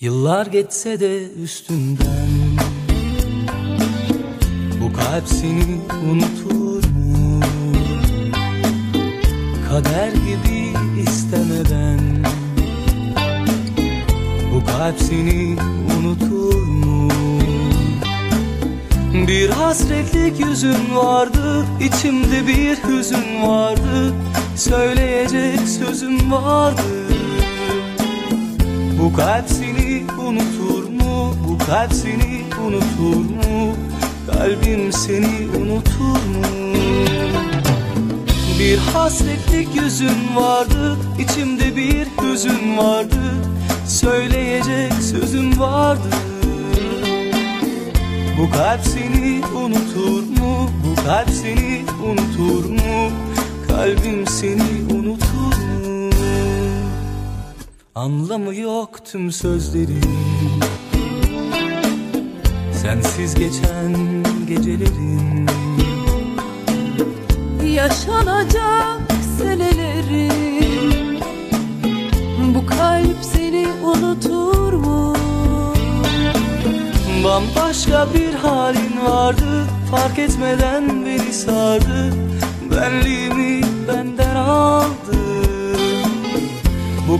Yıllar geçse de üstünden Bu kalp seni unutur mu? Kader gibi istemeden Bu kalp seni unutur mu? Bir hasretlik yüzün vardı içimde bir hüzün vardı Söyleyecek sözüm vardı bu kalp seni unutur mu? Bu kalp seni unutur mu? Kalbim seni unutur mu? Bir hasretlik yüzün vardı içimde bir hüzün vardı Söyleyecek sözüm vardı Bu kalp seni unutur mu? Bu kalp seni unutur mu? Kalbim seni unutur Anlamı yok tüm sözlerin Sensiz geçen gecelerin. Yaşanacak senelerin. Bu kalp seni unutur mu? Bambaşka bir halin vardı. Fark etmeden beni sardı. Benliğimi benden aldı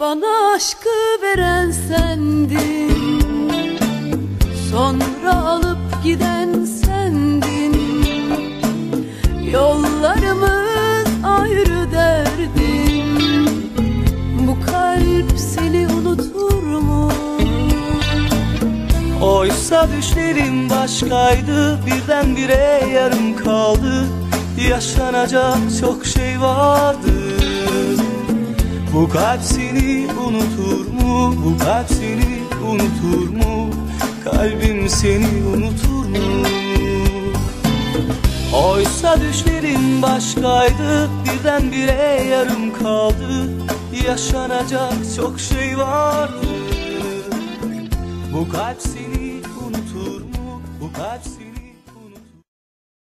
Bana aşkı veren sendin. Sonra alıp giden sendin. Yollarımız ayrı derdin. Bu kalp seni unutur mu? Oysa düşlerim başkaydı Birdenbire yarım kaldı. Yaşanacak çok şey vardı Bu kalp seni unutur mu? Bu kalp seni unutur mu? Kalbim seni unutur mu? Oysa düşlerim başkaydı Birdenbire yarım kaldı Yaşanacak çok şey vardı bu kalp seni unutur mu? Bu kalp seni